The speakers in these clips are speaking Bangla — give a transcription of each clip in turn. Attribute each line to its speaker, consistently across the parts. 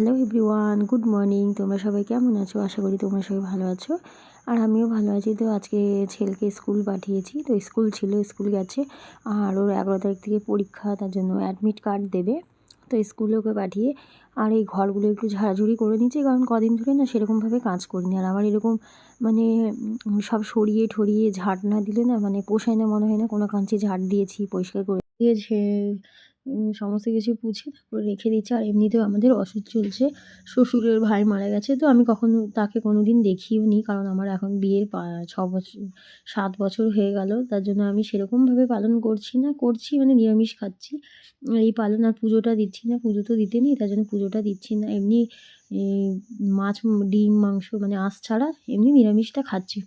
Speaker 1: হ্যালো এভরিওয়ান গুড মর্নিং তোমরা সবাই কেমন আছো? আশা করি তোমরা সবাই ভালো আছো। আর আমিও ভালো আছি। তো আজকে ছেলেকে স্কুল পাঠিয়েছি। তো স্কুল ছিল, স্কুল গেছে। আর ওর এগারো তারিখ থেকে পরীক্ষা, তার জন্য অ্যাডমিট কার্ড দেবে। তো স্কুলে ওকে পাঠিয়ে আর এই ঘরগুলো একটু ঝাড়াঝুড়ি করে নিচ্ছি। কারণ কদিন ধরে না সেরকমভাবে কাজ করিনি। আর আমার এরকম মানে সব সরিয়ে ঠরিয়ে ঝাড় না দিলে না মানে পোষায় না, মনে হয় না কোনো কাঞ্চি ঝাড় দিয়েছি, পরিষ্কার করে দিয়েছে। সমস্ত কিছু পুছে তারপর রেখে দিচ্ছে আর এমনিতেও আমাদের ওষুধ চলছে। শ্বশুরের ভাই মারা গেছে, তো আমি কখনো তাকে কোনো দিন দেখিও নি, কারণ আমার এখন বিয়ের ছ বছর সাত বছর হয়ে গেল। তার জন্য আমি সেরকমভাবে পালন করছি না, করছি মানে নিরামিষ খাচ্ছি। এই পালন আর পুজোটা দিচ্ছি না, পুজো তো দিতে নেই, তার জন্য পুজোটা দিচ্ছি না। এমনি মাছ, ডিম, মাংস মানে আঁশ ছাড়া এমনি নিরামিষটা খাচ্ছি।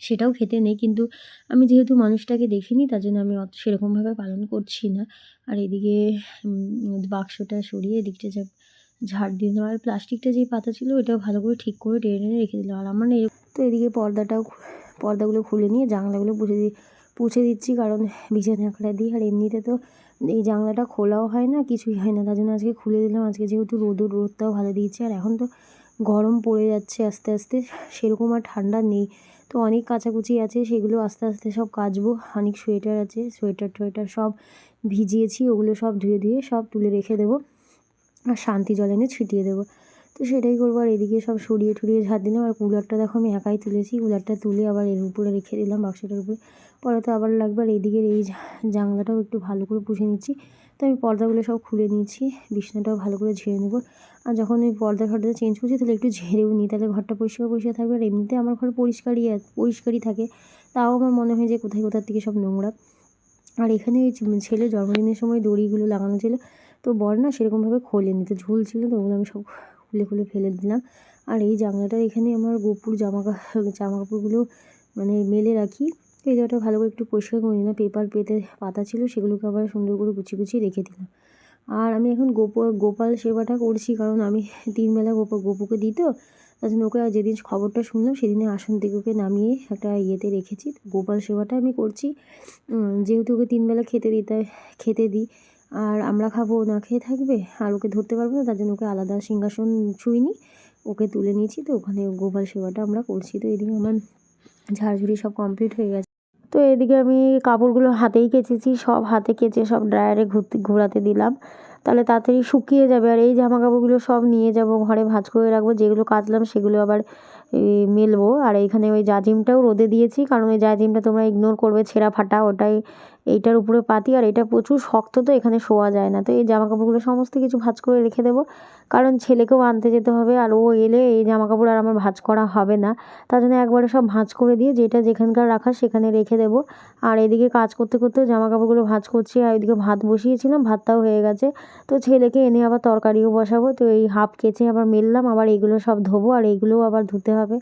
Speaker 1: সেটাও খেতে নেই। কিন্তু আমি যেহেতু মানুষটাকে দেখিনি, তার জন্য আমি অত সেরকমভাবে পালন করছি না। আর এদিকে বাক্সটা সরিয়ে এদিকটা যা, ঝাড় দিয়ে দিলাম। আর প্লাস্টিকটা যে পাতা ছিল ওটাও ভালো করে ঠিক করে টেনে টেনে রেখে দিলাম। আর আমার তো এদিকে পর্দাটাও পর্দাগুলো খুলে নিয়ে জানলাগুলো পুছে দিই পুছে দিচ্ছি। কারণ বিছানা ঝাঁকড়া দিই আর এমনিতে তো এই জানলাটা খোলাও হয় না, কিছুই হয় না। তার জন্য আজকে খুলে দিলাম। আজকে যেহেতু রোদও, রোদটাও ভালো দিয়েছে। আর এখন তো গরম পড়ে যাচ্ছে আস্তে আস্তে। সেরকম আর ঠান্ডা নেই। তো অনেক কাচাকুচি আছে, সেগুলো আস্তে আস্তে সব কাচবো। অনেক সোয়েটার আছে, সোয়েটার টোয়েটার সব ভিজিয়েছি, ওগুলো সব ধুয়ে ধুয়ে সব তুলে রেখে দেবো আর শান্তি জল এনে ছিটিয়ে দেবো। তো সেটাই করব আর এদিকে সব সরিয়ে ঠুরিয়ে ঝাড় দিলাম আর কুলারটা দেখো আমি একাই তুলেছি, কুলারটা তুলে আবার এর উপরে রেখে দিলাম বাক্সটার উপরে। পরে তো আবার লাগবে আর এইদিকের এই জানলাটাও একটু ভালো করে পুষে নিচ্ছি। তো আমি পর্দাগুলো সব খুলে নিয়েছি, বিছনাটাও ভালো করে ঝেড়ে নেব। আর যখন ওই পর্দা ফর্দা চেঞ্জ করছি, তাহলে একটু ঝেড়েও নিই, তাহলে ঘরটা পরিষ্কার পরিষ্কার থাকবে। আর এমনিতে আমার ঘর পরিষ্কারই পরিষ্কারই থাকে। তাও আমার মনে হয় যে কোথায় কোথার থেকে সব নোংরা। আর এখানে ওই ছেলে জন্মদিনের সময় দড়িগুলো লাগানো ছিল। তো বর না সেরকমভাবে খোলেনি তো ঝুল ছিল তো ওগুলো আমি সব খুলে খুলে ফেলে দিলাম। আর এই জানলাটার এখানে আমার গোপুর জামা জামা কাপড়গুলো মানে মেলে রাখি। এই জায়গাটা ভালো করে একটু পরিষ্কার করে নিলাম। পেপার পেতে পাতা ছিল, সেগুলোকে আবার সুন্দর করে গুছিয়ে গুছিয়ে রেখে দিলাম। আর আমি এখন গোপ গোপাল সেবাটা করছি, কারণ আমি তিনবেলা গোপ গোপুকে দিত তার জন্য ওকে যেদিন খবরটা শুনলাম সেদিনে আসন থেকে ওকে নামিয়ে একটা ইয়েতে রেখেছি। গোপাল সেবাটা আমি করছি। যেহেতু ওকে তিনবেলা খেতে দিতে, খেতে দিই, আর আমরা খাব না খেয়ে থাকবে, আর ওকে ধরতে পারব না, তার জন্য ওকে আলাদা সিংহাসন ছুঁইনি। ওকে তুলে নিয়েছি তো, ওখানে গোপাল সেবাটা আমরা করছি। তো এদিকে আমার ঝাড়ঝুড়ি সব কমপ্লিট হয়ে গেছে। তো এদিকে আমি কাপড়গুলো হাতেই কেচেছি, সব হাতে কেচে সব ড্রায়ারে ঘুরতে, ঘোরাতে দিলাম। তাহলে তাড়াতাড়ি শুকিয়ে যাবে আর এই জামা কাপড়গুলো সব নিয়ে যাব, ঘরে ভাজ করে রাখব, যেগুলো কাচলাম সেগুলো আবার মেলবো। আর এইখানে ওই জাজিমটাও রোদে দিয়েছি, কারণ ওই জাজিমটা তোমরা ইগনোর করবে, ছেঁড়া ফাটা, ওটাই এইটার উপরে পাতি আর এটা প্রচুর শক্ত তো এখানে শোয়া যায় না। তো এই জামা কাপড়গুলো সমস্ত কিছু ভাঁজ করে রেখে দেবো। কারণ ছেলেকেও আনতে যেতে হবে আর ও এলে এই জামা কাপড় আর আমার ভাঁজ করা হবে না। তার জন্য একবারে সব ভাঁজ করে দিয়ে যেটা যেখানকার রাখা সেখানে রেখে দেবো। আর এদিকে কাজ করতে করতে জামা কাপড়গুলো ভাঁজ করছি আর এদিকে ভাত বসিয়েছিলাম, ভাতটাও হয়ে গেছে। তো ছেলেকে এনে আবার তরকারিও বসাবো। তো এই হাফ কেচে আবার মেললাম, আবার এইগুলো সব ধোবো আর এইগুলোও আবার ধুতে হবে।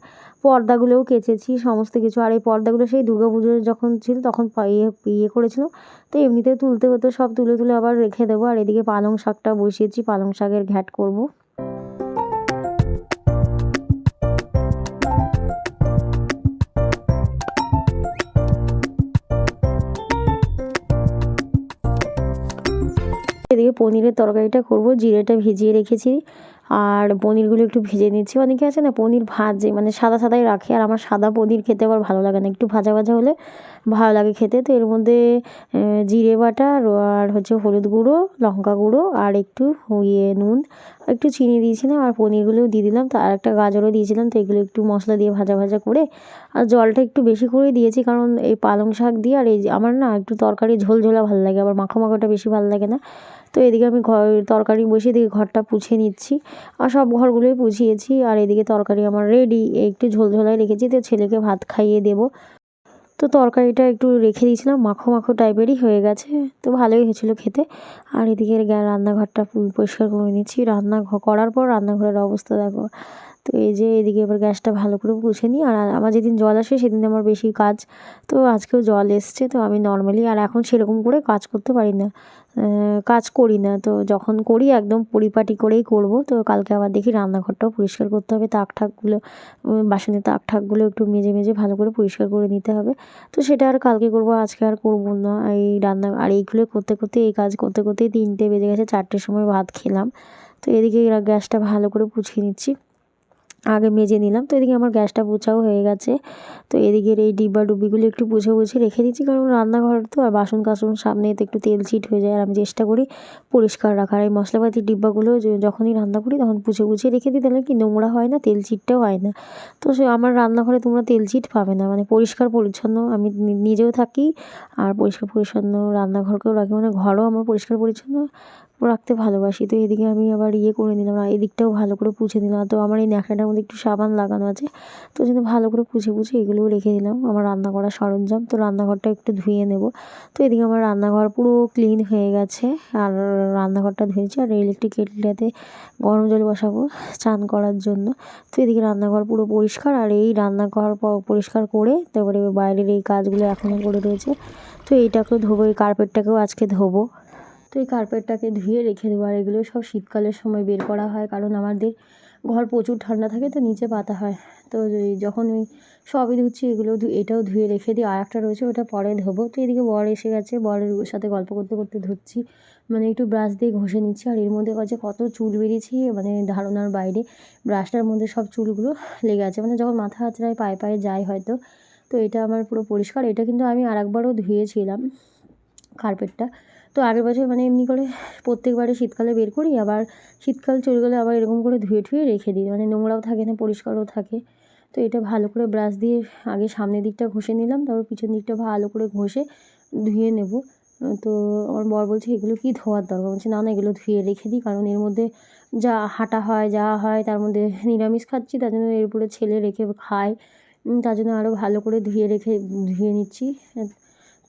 Speaker 1: পর্দাগুলোও কেচেছি সমস্ত কিছু। আর এই পর্দাগুলো সেই দুর্গা পুজোর যখন ছিল তখন ইয়ে ইয়ে ইয়ে করেছিলাম তো এমনিতে তুলতে হতো, সব তুলে তুলে আবার রেখে দেবো। আর এদিকে পালং শাকটা বসিয়েছি, পালং শাকের ঘ্যাট করব। এদিকে পনিরের তরকারিটা করব, জিরেটা ভিজিয়ে রেখেছি। আর পনিরগুলো একটু ভেজে নিচ্ছি। অনেকে আছে না, পনির ভাজে মানে সাদা সাদাই রাখে। আর আমার সাদা পনির খেতে আবার ভালো লাগে না। একটু ভাজা ভাজা হলে ভালো লাগে খেতে। তো এর মধ্যে জিরে বাটা, আর হচ্ছে হলুদ গুঁড়ো, লঙ্কা গুঁড়ো, আর একটু ইয়ে নুন। একটু চিনি দিয়েছিলাম, আর পনিরগুলোও দিয়ে দিলাম। তো আর একটা গাজরও দিয়েছিলাম, তো এগুলো একটু মশলা দিয়ে ভাজা ভাজা করে। আর জলটা একটু বেশি করে দিয়েছি, কারণ এই পালং শাক দিয়ে, আর এই আমার না একটু তরকারি ঝোল ঝোলা ভালো লাগে, আবার মাখো মাখোটা বেশি ভালো লাগে না। তো এদিকে আমি ঘর, তরকারি বসিয়ে দিকে ঘরটা পুছিয়ে নিচ্ছি। আর সব ঘরগুলোই পুছিয়েছি, আর এদিকে তরকারি আমার রেডি একটু ঝোল ঝোলায় রেখেছি, তো ছেলেকে ভাত খাইয়ে দেবো। তো তরকারিটা একটু রেখে দিয়েছিলাম, মাখো মাখো টাইপেরই হয়ে গেছে। তো ভালোই হয়েছিল খেতে। আর এদিকে রান্নাঘরটা পরিষ্কার করে নিচ্ছি। রান্না করার পর রান্নাঘরের অবস্থা দেখো। তো এই যে এদিকে এবার গ্যাসটা ভালো করে পুছে নিই। আর আমার যেদিন জল আসে সেদিন আমার বেশি কাজ। তো আজকেও জল এসছে, তো আমি নর্মালি আর এখন সেরকম করে কাজ করতে পারি না। কাজ করি না। তো যখন করি একদম পরিপাটি করেই করব। তো কালকে আবার দেখি রান্নাঘরটাও পরিষ্কার করতে হবে। তাক ঠাকগুলো বাসনের তাক ঠাকগুলো একটু মেজে মেজে ভালো করে পরিষ্কার করে নিতে হবে। তো সেটা আর কালকে করব, আজকে আর করব না। এই রান্না, আর এইগুলো করতে করতে এই কাজ করতে করতেই তিনটে বেজে গেছে, চারটের সময় ভাত খেলাম। তো এদিকে গ্যাসটা ভালো করে পুছিয়ে নিচ্ছি। আগে মেজে নিলাম। তো এদিকে আমার গ্যাসটা পোছাও হয়ে গেছে। তো এদিকের এই ডিব্বা ডুব্বিগুলো একটু পুছে পুছে রেখে দিচ্ছি, কারণ রান্নাঘর তো আর বাসন কাসন সামনে তো একটু তেল চিট হয়ে যায়। আর আমি চেষ্টা করি পরিষ্কার রাখার। এই মশলাপাতির ডিব্বাগুলো যখনই রান্না করি তখন পুছে পুছে রেখে দিই, তাহলে কি নোংরা হয় না, তেল চিটটাও হয় না। তো সে আমার রান্নাঘরে তোমরা তেল চিট পাবে না। মানে পরিষ্কার পরিচ্ছন্ন আমি নিজেও থাকি আর পরিষ্কার পরিচ্ছন্ন রান্নাঘরকেও রাখি। মানে ঘরও আমার পরিষ্কার পরিচ্ছন্ন রাখতে ভালোবাসি। তো এদিকে আমি আবার ইয়ে করে নিলাম এদিকটাও ভালো করে পুছে নিলাম। তো আমার এই ন্যাকড়াটার মধ্যে একটু সাবান লাগানো আছে। তো জন্য ভালো করে পুছে পুছে এগুলোও রেখে দিলাম। আমার রান্না করার সরঞ্জাম, তো রান্নাঘরটা একটু ধুয়ে নেব। তো এদিকে আমার রান্নাঘর পুরো ক্লিন হয়ে গেছে। আর রান্নাঘরটা ধুয়েছি আর ইলেকট্রিক কেটলিটাতে গরম জল বসাবো চান করার জন্য। তো এদিকে রান্নাঘর পুরো পরিষ্কার আর এই রান্নাঘর পরিষ্কার করে তারপরে বাইরের এই কাজগুলো এখনও করে রয়েছে। তো এইটাকেও ধোবো, এই কার্পেটটাকেও আজকে ধোবো। তো এই কার্পেটটাকে ধুয়ে রেখে দেবো। আর এগুলো সব শীতকালের সময় বের করা হয়, কারণ আমাদের ঘর প্রচুর ঠান্ডা থাকে, তো নিচে পাতা হয়। তো যখন ওই সবই ধুচ্ছি, এগুলো এটাও ধুয়ে রেখে দিই। আর একটা রয়েছে, ওটা পরে ধোবো। তো এদিকে বর এসে গেছে, বরের সাথে গল্প করতে করতে ধুচ্ছি। মানে একটু ব্রাশ দিয়ে ঘষে নিচ্ছি। আর এর মধ্যে কাছে কত চুল বেরিয়েছি মানে ধারণার বাইরে। ব্রাশটার মধ্যে সব চুলগুলো লেগে আছে। মানে যখন মাথা আঁচড়ায়, পায়ে পায়ে যায় হয়তো। তো এটা আমার পুরো পরিষ্কার। এটা কিন্তু আমি আরেকবারও ধুয়েছিলাম কার্পেটটা তো আগের বছর মানে এমনি করে প্রত্যেকবারে শীতকালে বের করি, আবার শীতকাল চলে গেলে আবার এরকম করে ধুয়ে ঠুয়ে রেখে দিই মানে নোংরাও থাকে না, পরিষ্কারও থাকে। তো এটা ভালো করে ব্রাশ দিয়ে আগে সামনের দিকটা ঘষে নিলাম, তারপর পিছন দিকটা ভালো করে ঘষে ধুয়ে নেব। তো আমার বর বলছে, এগুলো কি ধোয়ার দরকার? বলছে, না না, এগুলো ধুয়ে রেখে দিই, কারণ এর মধ্যে যা হাঁটা হয়, যা হয়, তার মধ্যে নিরামিষ খাচ্ছি, তার জন্য এর উপরে ছেলে রেখে খায়। তার জন্য আরও ভালো করে ধুয়ে রেখে, ধুয়ে নিচ্ছি।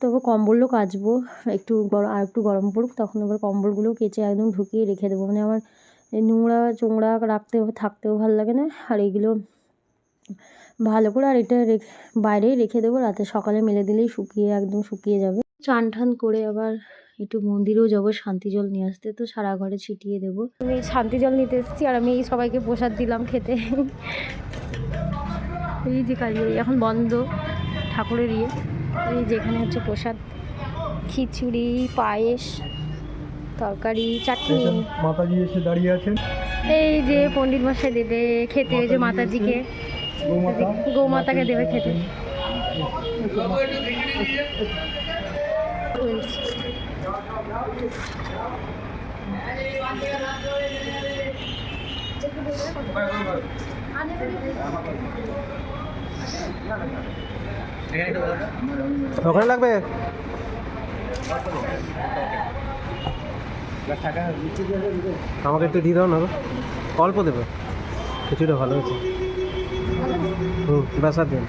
Speaker 1: তবে কম্বলও কাচবো একটু গরম আর একটু গরম পড়ুক, তখন আবার কম্বলগুলো কেচে একদম ঢুকিয়ে রেখে দেবো। মানে আমার নোংরা, চোংরা রাখতে থাকতেও ভালো লাগে না, আর এগুলো ভালো করে আর এটা রেখে, বাইরেই রেখে দেবো, রাতে সকালে মেলে দিলেই শুকিয়ে, একদম শুকিয়ে যাবে। চান টান করে আবার একটু মন্দিরেও যাব, শান্তি জল নিয়ে আসতে, তো সারা ঘরে ছিটিয়ে দেবো। আমি শান্তি জল নিতে এসেছি, আর আমি সবাইকে প্রসাদ দিলাম খেতে। এই যে কালী এখন বন্ধ, ঠাকুরের ইয়ে। এই যেখানে হচ্ছে প্রসাদ খিচুড়ি পায়েস তরকারি চাটনি।
Speaker 2: মাতাজি এসে দাঁড়িয়ে আছেন।
Speaker 1: এই যে পণ্ডিত মশাই দেবে খেতে এই যে মাতাজিকে।
Speaker 2: গোমাতা?
Speaker 1: গৌমাতাকে দেবে খেতে।
Speaker 2: ওখানে লাগবে? আমাকে একটু দিয়ে দাও না অল্প দেবে। কিছুটা ভালো হয়েছে। হুম ব্যাস আর দিন।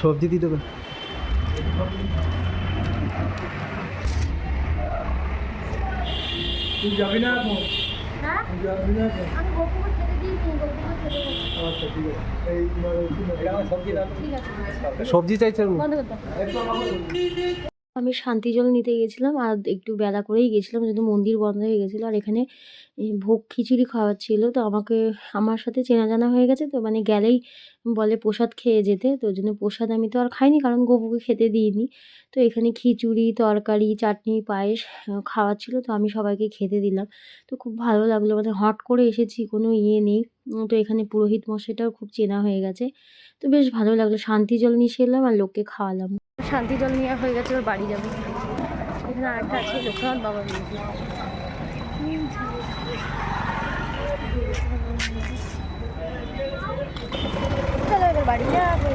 Speaker 2: সবজি দিয়ে দেবে। তুই যাবি না এখন? যাবি না এখন? আচ্ছা ঠিক আছে। এই সবজি সবজি চাইছেন
Speaker 1: আমি শান্তি জল নিতে গেছিলাম আর একটু বেলা করেই গেছিলাম যেহেতু মন্দির বন্ধ হয়ে গেছিল আর এখানে ভোগ খিচুড়ি খাওয়ার ছিল। তো আমাকে আমার সাথে চেনা জানা হয়ে গেছে। তো মানে গেলেই বলে প্রসাদ খেয়ে যেতে। তো জন্য প্রসাদ আমি তো আর খাইনি কারণ গপুকে খেতে দিইনি। তো এখানে খিচুড়ি তরকারি চাটনি পায়েস আহ, খাওয়াচ্ছিল তো আমি সবাইকে খেতে দিলাম। তো খুব ভালো লাগল। মানে হট করে এসেছি কোনো ইয়ে নেই। তো এখানে পুরোহিত মশাইটাও খুব চেনা হয়ে গেছে। তো বেশ ভালো লাগল। শান্তি জল নিয়ে এলাম আর লোককে খাওয়ালাম। শান্তি জল নেওয়া হয়ে গেছে ওর বাড়ি যাবে। এখানে আরেকটা আছে, লোকনাথ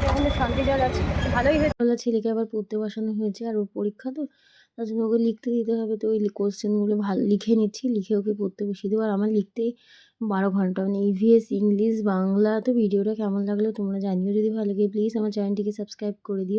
Speaker 1: এখানে শান্তি জল আছে, ভালোই হয়েছে। ছেলেকে আবার পড়তে বসানো হয়েছে, আর ওর পরীক্ষা তো, তার জন্য ওকে লিখতে দিতে হবে, তো ওই কোশ্চেনগুলো ভালো, লিখে নিচ্ছি, লিখে ওকে পড়তে বসিয়ে দেবো, আর আমার লিখতেই বারো ঘণ্টা মানে ইভিএস ইংলিশ বাংলা, তো ভিডিওটা কেমন লাগল তোমরা জানিও, যদি ভালো লাগে প্লিজ আমার চ্যানেলটিকে সাবস্ক্রাইব করে দিও।